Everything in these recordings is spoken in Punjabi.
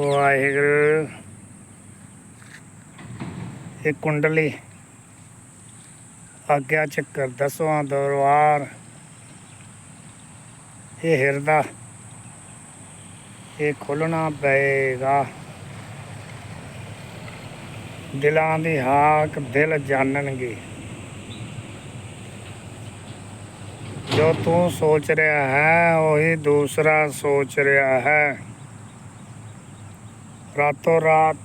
ਵਾਹਿਗੁਰੂ। ਇਹ ਕੁੰਡਲੀ ਆਗਿਆ ਚੱਕਰ ਦਸਵਾਂ ਦਰਬਾਰ। ਇਹ ਹਿਰਦਾ ਇਹ ਖੋਲਣਾ ਪਏਗਾ। ਦਿਲਾਂ ਦੀ ਹਾਕ ਦਿਲ ਜਾਣਨਗੇ। ਜੋ ਤੂੰ ਸੋਚ ਰਿਹਾ ਹੈ, ਉਹੀ ਦੂਸਰਾ ਸੋਚ ਰਿਹਾ ਹੈ। ਰਾਤੋਂ ਰਾਤ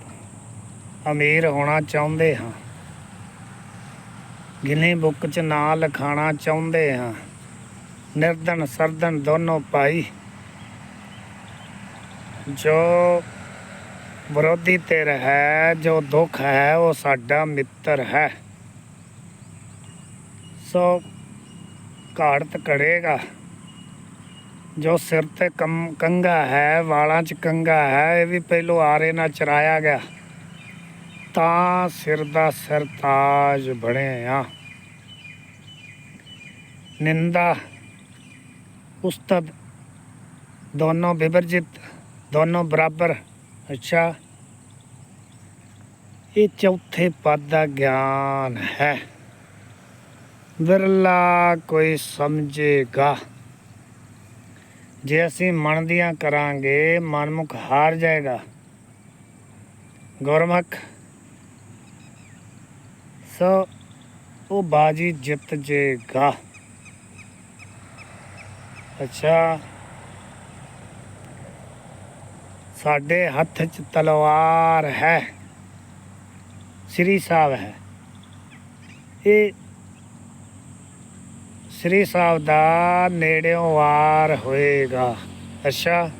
ਅਮੀਰ ਹੋਣਾ ਚਾਹੁੰਦੇ ਹਾਂ। ਗਿਨੀ ਬੁੱਕ 'ਚ ਨਾਂ ਲਿਖਾਣਾ ਚਾਹੁੰਦੇ ਹਾਂ। ਨਿਰਦਨ ਸਰਦਨ ਦੋਨੋਂ ਭਾਈ ਜੋ ਵਿਰੋਧੀ ਤੇਰਾ ਹੈ, ਜੋ ਦੁੱਖ ਹੈ, ਉਹ ਸਾਡਾ ਮਿੱਤਰ ਹੈ। ਸੋ ਘਾੜਤ ਕਰੇਗਾ ਜੋ ਸਿਰ ਤੇ ਕੰ- ਕੰਘਾ ਹੈ, ਵਾਲਾਂ 'ਚ ਕੰਘਾ ਹੈ, ਇਹ ਵੀ ਪਹਿਲੋਂ ਆਰੇ ਨਾਲ ਚਰਾਇਆ ਗਿਆ। ਤਾਂ ਸਿਰ ਦਾ ਸਰਤਾਜ ਆ ਨਿੰਦਾ ਉਸਤਦ ਦੋਨੋਂ ਵਿਵਰਜਿਤ ਦੋਨੋਂ ਬਰਾਬਰ। ਅੱਛਾ, ਇਹ ਚੌਥੇ ਪਦ ਦਾ ਗਿਆਨ ਹੈ। ਵਿਰਲਾ ਕੋਈ ਸਮਝੇਗਾ। ਜੇ ਅਸੀਂ ਮਨ ਦੀਆਂ ਕਰਾਂਗੇ, ਮਨਮੁਖ ਹਾਰ ਜਾਏਗਾ। ਗੁਰਮੁਖ ਸੋ ਉਹ ਬਾਜੀ ਜਿੱਤ ਜੇਗਾ। ਅੱਛਾ। ਸਾਡੇ ਹੱਥ 'ਚ ਤਲਵਾਰ ਹੈ। ਸ੍ਰੀ ਸਾਹਿਬ ਹੈ। ਇਹ ਸ੍ਰੀ ਸਾਹਿਬ ਦਾ ਨੇੜਿਓਂ ਵਾਰ ਹੋਏਗਾ। ਅੱਛਾ।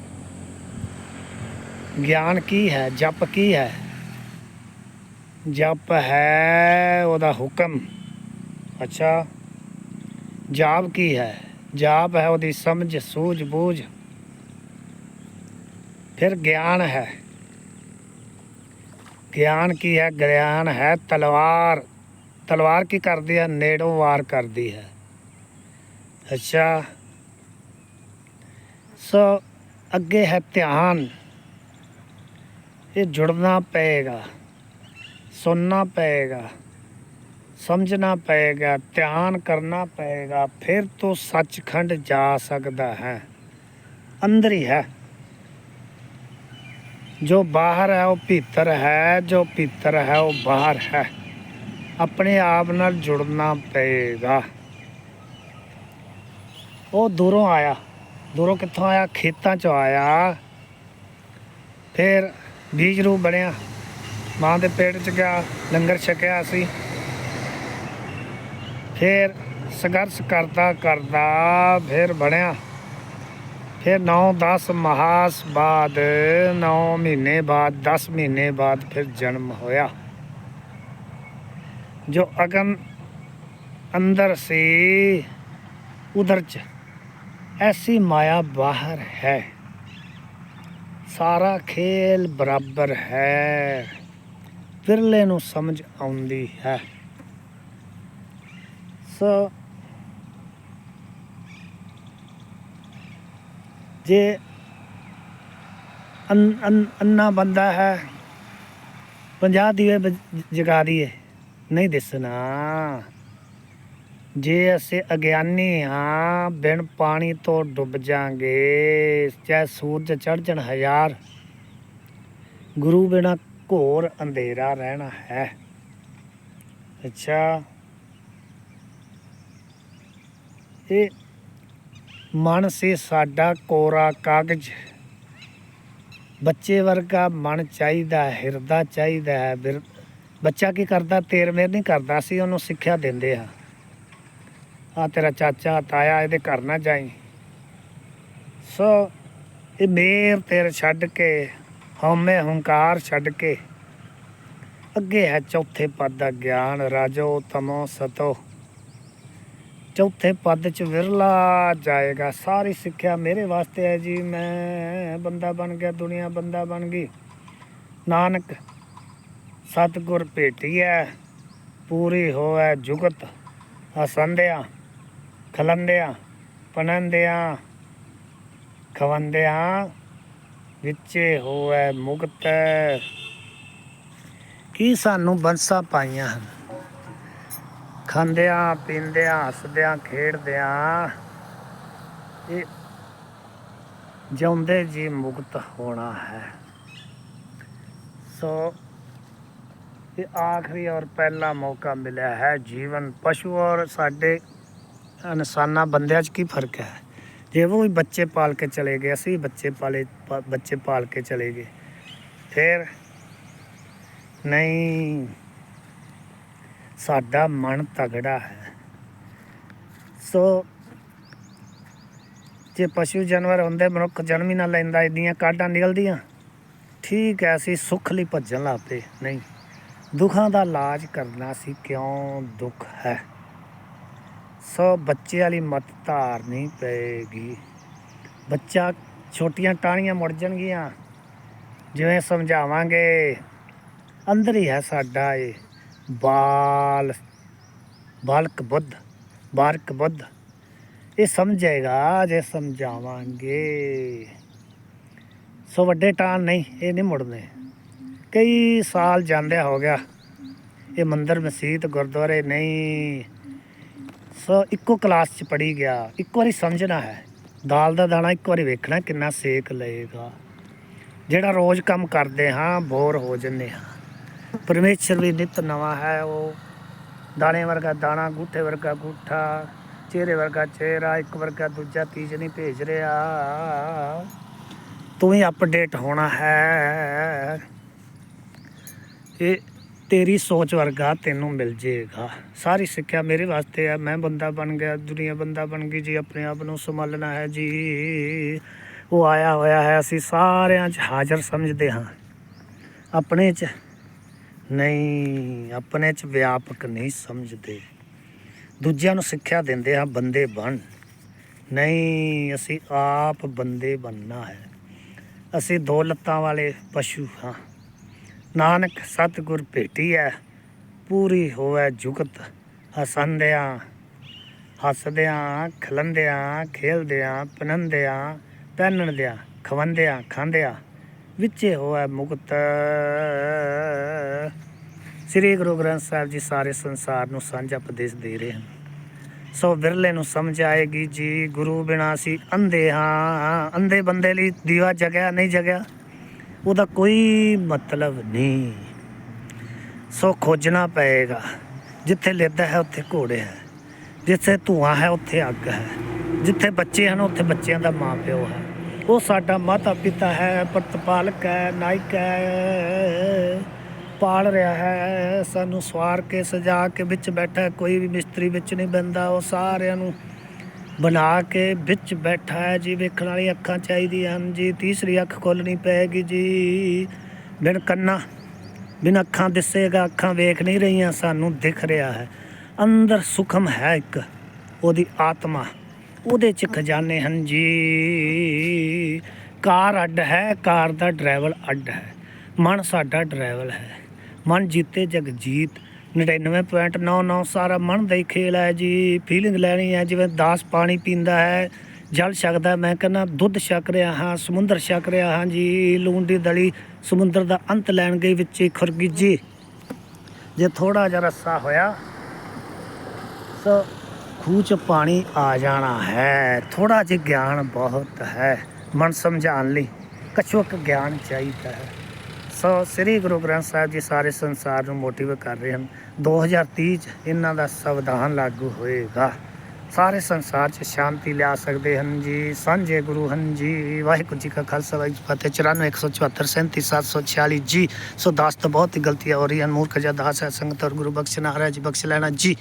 ਗਿਆਨ ਕੀ ਹੈ? ਜਪ ਕੀ ਹੈ? ਜਪ ਹੈ ਉਹਦਾ ਹੁਕਮ। ਅੱਛਾ। ਜਾਪ ਕੀ ਹੈ? ਜਾਪ ਹੈ ਉਹਦੀ ਸਮਝ, ਸੂਝ, ਬੂਝ। ਫਿਰ ਗਿਆਨ ਹੈ। ਗਿਆਨ ਕੀ ਹੈ? ਗਿਆਨ ਹੈ ਤਲਵਾਰ। ਤਲਵਾਰ ਕੀ ਕਰਦੀ ਹੈ? ਨੇੜੋਂ ਵਾਰ ਕਰਦੀ ਹੈ। ਅੱਛਾ। ਸੋ ਅੱਗੇ ਹੈ ਧਿਆਨ। ਇਹ ਜੁੜਨਾ ਪਏਗਾ, ਸੁਣਨਾ ਪਏਗਾ, ਸਮਝਣਾ ਪਏਗਾ, ਧਿਆਨ ਕਰਨਾ ਪਏਗਾ, ਫਿਰ ਤੋਂ ਸੱਚਖੰਡ ਜਾ ਸਕਦਾ ਹੈ। ਅੰਦਰ ਹੀ ਹੈ। ਜੋ ਬਾਹਰ ਹੈ, ਉਹ ਭੀਤਰ ਹੈ, ਜੋ ਭੀਤਰ ਹੈ, ਉਹ ਬਾਹਰ ਹੈ। ਆਪਣੇ ਆਪ ਨਾਲ ਜੁੜਨਾ ਪਏਗਾ। ਉਹ ਦੂਰੋਂ ਆਇਆ। ਦੂਰੋਂ ਕਿੱਥੋਂ ਆਇਆ? ਖੇਤਾਂ ਚੋਂ ਆਇਆ। ਫਿਰ ਬੀਜ ਰੂ ਬਣਿਆ। ਮਾਂ ਦੇ ਪੇਟ ਚ ਗਿਆ ਲੰਗਰ ਛਕਿਆ ਸੀ ਫਿਰ ਸੰਘਰਸ਼ ਕਰਦਾ ਕਰਦਾ ਫਿਰ ਬਣਿਆ। ਫਿਰ 9-10 ਮਾਸ ਬਾਅਦ 9 ਮਹੀਨੇ ਬਾਅਦ 10 ਮਹੀਨੇ ਬਾਅਦ ਫਿਰ ਜਨਮ ਹੋਇਆ। ਜੋ ਅਗਨ ਅੰਦਰ ਸੀ, ਉਧਰ ਚ ਐਸੀ ਮਾਇਆ ਬਾਹਰ ਹੈ। ਸਾਰਾ ਖੇਲ ਬਰਾਬਰ ਹੈ। ਵਿਰਲੇ ਨੂੰ ਸਮਝ ਆਉਂਦੀ ਹੈ। ਸੋ ਜੇ ਅੰਨਾ ਬੰਦਾ ਹੈ 50 ਦੀਵੇ ਬਜ- ਜਗਾ ਦੀਏ। ਨਹੀਂ ਦਿਸਣਾ। ਜੇ ਅਸੀਂ ਅਗਿਆਨੀ ਹਾਂ, ਬਿਨ ਪਾਣੀ ਤੋਂ ਡੁੱਬ ਜਾਾਂਗੇ। ਚਾਹੇ ਸੂਰਜ ਚੜ੍ਹ ਜਾਣ ਹਜ਼ਾਰ, ਗੁਰੂ ਬਿਨਾ ਘੋਰ ਅੰਧੇਰਾ ਰਹਿਣਾ ਹੈ। ਅੱਛਾ। ਇਹ ਮਨ ਸੀ ਸਾਡਾ ਕੋਰਾ ਕਾਗਜ਼। ਬੱਚੇ ਵਰਗਾ ਮਨ ਚਾਹੀਦਾ, ਹਿਰਦਾ ਚਾਹੀਦਾ ਹੈ। ਬਿਰ- ਬੱਚਾ ਕੀ ਕਰਦਾ? ਤੇਰ ਮੇਰ ਨਹੀਂ ਕਰਦਾ। ਸੀ ਉਹਨੂੰ ਸਿੱਖਿਆ ਦਿੰਦੇ ਆ ਆ ਤੇਰਾ ਚਾਚਾ, ਤਾਇਆ ਇਹਦੇ ਘਰ ਨਾ ਜਾਈ। ਸੋ ਇਹ ਮੇਰ ਤੇਰ ਛੱਡ ਕੇ, ਹਉਮੈ ਹੰਕਾਰ ਛੱਡ ਕੇ, ਅੱਗੇ ਹੈ ਚੌਥੇ ਪਦ ਦਾ ਗਿਆਨ ਰਾਜੋ ਤਮੋ ਸਤੋ। ਚੌਥੇ ਪਦ ਚ ਵਿਰਲਾ ਜਾਏਗਾ, ਸਾਰੀ ਸਿੱਖਿਆ ਮੇਰੇ ਵਾਸਤੇ ਹੈ ਜੀ ਮੈਂ, ਬੰਦਾ ਬਣ ਗਿਆ, ਦੁਨੀਆ ਬੰਦਾ ਬਣ ਗਈ। ਨਾਨਕ, ਸਤਿਗੁਰ ਹੈ ਪੂਰੀ ਹੋਵੇ ਜੁਗਤ ਅਸੰਧਿਆ। ਖਲੰਦਿਆਂ, ਪਨੰਦਿਆਂ, ਖਵੰਦਿਆਂ ਵਿੱਚੇ ਹੋਵੇ ਮੁਕਤ। ਕੀ ਸਾਨੂੰ ਬੰਸਾ ਪਾਈਆਂ ਹਨ? ਖਾਂਦਿਆਂ, ਪੀਂਦਿਆਂ, ਹੱਸਦਿਆਂ, ਖੇਡਦਿਆਂ, ਇਹ ਜਿਉਂਦੇ ਜੀ ਮੁਕਤ ਹੋਣਾ ਹੈ। ਸੋ ਇਹ ਆਖਰੀ ਔਰ ਪਹਿਲਾ ਮੌਕਾ ਮਿਲਿਆ ਹੈ ਜੀਵਨ ਪਸ਼ੂ ਔਰ ਸਾਡੇ ਇਨਸਾਨਾਂ ਬੰਦਿਆਂ 'ਚ ਕੀ ਫ਼ਰਕ ਹੈ? ਜੇ ਉਹ ਵੀ ਬੱਚੇ ਪਾਲ ਕੇ ਚਲੇ ਗਏ, ਅਸੀਂ ਬੱਚੇ ਪਾਲੇ ਬੱਚੇ ਪਾਲ ਕੇ ਚਲੇ ਗਏ। ਫਿਰ ਨਹੀਂ, ਸਾਡਾ ਮਨ ਤਗੜਾ ਹੈ। ਸੋ ਜੇ ਪਸ਼ੂ ਜਾਨਵਰ ਹੁੰਦੇ, ਮਨੁੱਖ ਜਨਮ ਹੀ ਨਾ ਲੈਂਦਾ, ਇੰਨੀਆਂ ਕਾਢਾਂ ਨਿਕਲਦੀਆਂ। ਠੀਕ ਹੈ, ਅਸੀਂ ਸੁੱਖ ਲਈ ਭੱਜਣ ਲੱਗ ਪਏ। ਨਹੀਂ, ਦੁੱਖਾਂ ਦਾ ਇਲਾਜ ਕਰਨਾ ਸੀ ਕਿਉਂ ਦੁੱਖ ਹੈ? ਸੋ ਬੱਚੇ ਵਾਲੀ ਮਤ ਧਾਰਨੀ ਪਏਗੀ। ਬੱਚਾ ਛੋਟੀਆਂ ਟਾਹਣੀਆਂ ਮੁੜ ਜਾਣਗੀਆਂ। ਜਿਵੇਂ ਸਮਝਾਵਾਂਗੇ, ਅੰਦਰ ਹੀ ਹੈ ਸਾਡਾ ਇਹ ਬਾਲ, ਬਾਲਕ ਬੁੱਧ ਬਾਰਕ ਬੁੱਧ। ਇਹ ਸਮਝੇਗਾ ਜੇ ਸਮਝਾਵਾਂਗੇ। ਸੋ ਵੱਡੇ ਟਾਣ ਨਹੀਂ, ਇਹ ਨਹੀਂ ਮੁੜਨੇ। ਕਈ ਸਾਲ ਜਾਂਦਿਆ ਹੋ ਗਿਆ, ਇਹ ਮੰਦਰ ਮਸਜਿਦ ਗੁਰਦੁਆਰੇ ਨਹੀਂ। ਸੋ ਇੱਕੋ ਕਲਾਸ ਚ ਪੜੀ ਗਿਆ। ਇੱਕ ਵਾਰੀ ਸਮਝਣਾ ਹੈ। ਦਾਲ ਦਾ ਦਾਣਾ ਇੱਕ ਵਾਰੀ ਵੇਖਣਾ ਕਿੰਨਾ ਸੇਕ ਲਏਗਾ। ਜਿਹੜਾ ਰੋਜ਼ ਕੰਮ ਕਰਦੇ ਹਾਂ ਬੋਰ ਹੋ ਜੰਨੇ ਹਾਂ। ਪਰਮੇਸ਼ਰ ਵੀ ਨਿਤ ਨਵਾਂ ਹੈ ਉਹ। ਦਾਣੇ ਵਰਗਾ ਦਾਣਾ, ਗੂਠੇ ਵਰਗਾ ਗੂਠਾ, ਚਿਹਰੇ ਵਰਗਾ ਚਿਹਰਾ, ਇੱਕ ਵਰਗਾ ਦੂਜਾ ਤੀਜ ਨਹੀਂ ਭੇਜ ਰਿਹਾ। ਤੂੰ ਹੀ ਅਪਡੇਟ ਹੋਣਾ ਹੈ। ਇਹ ਤੇਰੀ ਸੋਚ ਵਰਗਾ ਤੈਨੂੰ ਮਿਲ ਜੇਗਾ। ਸਾਰੀ ਸਿੱਖਿਆ ਮੇਰੇ ਵਾਸਤੇ ਆ ਮੈਂ ਬੰਦਾ ਬਣ ਗਿਆ, ਦੁਨੀਆ ਬੰਦਾ ਬਣ ਗਈ, ਜੀ ਆਪਣੇ ਆਪ ਨੂੰ ਸੰਭਾਲਣਾ ਹੈ ਜੀ। ਉਹ ਆਇਆ ਹੋਇਆ ਹੈ, ਅਸੀਂ ਸਾਰਿਆਂ 'ਚ ਹਾਜ਼ਰ ਸਮਝਦੇ ਹਾਂ। ਆਪਣੇ 'ਚ ਨਹੀਂ, ਆਪਣੇ 'ਚ ਵਿਆਪਕ ਨਹੀਂ ਸਮਝਦੇ। ਦੂਜਿਆਂ ਨੂੰ ਸਿੱਖਿਆ ਦਿੰਦੇ ਹਾਂ, ਬੰਦੇ ਬਣ। ਨਹੀਂ, ਅਸੀਂ ਆਪ ਬੰਦੇ ਬਣਨਾ ਹੈ। ਅਸੀਂ ਦੋ ਲੱਤਾਂ ਵਾਲੇ ਪਸ਼ੂ ਹਾਂ। ਨਾਨਕ ਸਤਿਗੁਰ ਭੇਟੀ ਹੈ ਪੂਰੀ ਹੋਵੇ ਜੁਗਤ। ਹਸੰਦਿਆਂ, ਹੱਸਦਿਆਂ, ਖਲੰਦਿਆਂ, ਖੇਲਦਿਆਂ, ਪਨੰਦਿਆਂ, ਪਹਿਨਣਦਿਆਂ, ਖਵੰਦਿਆਂ, ਖਾਂਦਿਆਂ, ਵਿੱਚੇ ਹੋਵੇ ਮੁਕਤ। ਸ੍ਰੀ ਗੁਰੂ ਗ੍ਰੰਥ ਸਾਹਿਬ ਜੀ ਸਾਰੇ ਸੰਸਾਰ ਨੂੰ ਸਾਂਝਾ ਉਪਦੇਸ਼ ਦੇ ਰਹੇ ਹਨ। ਸੋ ਵਿਰਲੇ ਨੂੰ ਸਮਝ ਆਏਗੀ ਜੀ, ਗੁਰੂ ਬਿਨਾ ਅਸੀਂ ਅੰਧੇ ਹਾਂ, ਅੰਧੇ ਬੰਦੇ ਲਈ ਦੀਵਾ ਜਗਿਆ, ਨਹੀਂ ਜਗਿਆ? ਉਹਦਾ ਕੋਈ ਮਤਲਬ ਨਹੀਂ। ਸੋ ਖੋਜਣਾ ਪਏਗਾ। ਜਿੱਥੇ ਲਿੱਦਾ ਹੈ, ਉੱਥੇ ਘੋੜੇ ਹੈ। ਜਿੱਥੇ ਧੂਆਂ ਹੈ, ਉੱਥੇ ਅੱਗ ਹੈ। ਜਿੱਥੇ ਬੱਚੇ ਹਨ, ਉੱਥੇ ਬੱਚਿਆਂ ਦਾ ਮਾਪਿਓ ਹੈ। ਉਹ ਸਾਡਾ ਮਾਤਾ ਪਿਤਾ ਹੈ, ਪ੍ਰਤਪਾਲਕ ਹੈ, ਨਾਇਕ ਹੈ। ਪਾਲ ਰਿਹਾ ਹੈ, ਸਾਨੂੰ ਸਵਾਰ ਕੇ, ਸਜਾ ਕੇ ਵਿੱਚ ਬੈਠਾ ਕੋਈ ਵੀ ਮਿਸਤਰੀ ਵਿੱਚ ਨਹੀਂ ਬੰਦਾ ਉਹ ਸਾਰਿਆਂ ਨੂੰ ਬਣਾ ਕੇ ਵਿੱਚ ਬੈਠਾ ਹੈ ਜੀ, ਵੇਖਣ ਵਾਲੀ ਅੱਖਾਂ ਚਾਹੀਦੀਆਂ ਹਨ ਜੀ, ਤੀਸਰੀ ਅੱਖ ਖੋਲਣੀ ਪਏਗੀ ਜੀ। ਬਿਨ ਕੰਨਾਂ, ਬਿਨ ਅੱਖਾਂ ਦਿਸੇਗਾ ਅੱਖਾਂ ਵੇਖ ਨਹੀਂ ਰਹੀਆਂ, ਸਾਨੂੰ ਦਿਖ ਰਿਹਾ ਹੈ। ਅੰਦਰ ਸੁਖਮ ਹੈ ਇੱਕ, ਉਹਦੀ ਆਤਮਾ। ਉਹਦੇ ਚ ਖਜ਼ਾਨੇ ਹਨ ਜੀ। ਕਾਰ ਅੱਡ ਹੈ, ਕਾਰ ਦਾ ਡਰਾਈਵਰ ਅੱਡ ਹੈ। ਮਨ ਸਾਡਾ ਡਰਾਈਵਰ ਹੈ। ਮਨ ਜੀਤੇ ਜਗ ਜੀਤ 99.99 ਸਾਰਾ ਮਨ ਦਾ ਹੀ ਖੇਲ ਹੈ ਜੀ। ਫੀਲਿੰਗ ਲੈਣੀ ਹੈ, ਜਿਵੇਂ ਦਾਸ ਪਾਣੀ ਪੀਂਦਾ ਹੈ, ਜਲ ਛਕਦਾ ਮੈਂ ਕਹਿੰਦਾ ਦੁੱਧ ਛਕ ਰਿਹਾ ਹਾਂ, ਸਮੁੰਦਰ ਛਕ ਰਿਹਾ ਹਾਂ ਜੀ। ਲੂਣ ਦੀ ਦਲੀ ਸਮੁੰਦਰ ਦਾ ਅੰਤ ਲੈਣ ਗਈ ਵਿੱਚ ਹੀ ਖੁਰਗੀਜੀ ਜੇ। ਥੋੜਾ ਜਿਹਾ ਰੱਸਾ ਹੋਇਆ ਸੋ ਖੂਹ ਚ ਪਾਣੀ ਆ ਜਾਣਾ ਹੈ। ਥੋੜਾ ਜਿਹਾ ਗਿਆਨ ਬਹੁਤ ਹੈ, ਮਨ ਸਮਝਾਉਣ ਲਈ। ਕਛੁਕ ਗਿਆਨ ਚਾਹੀਦਾ ਹੈ। ਸੋ ਸ੍ਰੀ ਗੁਰੂ ਗ੍ਰੰਥ ਸਾਹਿਬ ਜੀ ਸਾਰੇ ਸੰਸਾਰ ਨੂੰ ਮੋਟੀਵੇਟ ਕਰ ਰਹੇ ਹਨ। 2030 ਚ ਇਹਨਾਂ ਦਾ ਸੰਵਿਧਾਨ ਲਾਗੂ ਹੋਏਗਾ। ਸਾਰੇ ਸੰਸਾਰ 'ਚ ਸ਼ਾਂਤੀ ਲਿਆ ਸਕਦੇ ਹਨ ਜੀ। ਸਾਂਝੇ ਗੁਰੂ ਹਨ ਜੀ। ਵਾਹਿਗੁਰੂ ਜੀ ਕਾ ਖਾਲਸਾ, ਵਾਹਿਗੁਰੂ ਜੀ ਕੀ ਫਤਿਹ। 94 174 3746 ਜੀ। ਸੋ ਦਾਸ ਤੋਂ ਬਹੁਤ ਹੀ ਗਲਤੀਆਂ ਹੋ ਰਹੀਆਂ ਹਨ। ਮੂਰਖ ਜਿਹਾ ਦਾਸ ਹੈ, ਸੰਗਤ ਔਰ ਗੁਰੂ ਬਖਸ਼ਣਾ ਹਰਾ ਜੀ, ਬਖਸ਼ ਲੈਣਾ ਜੀ।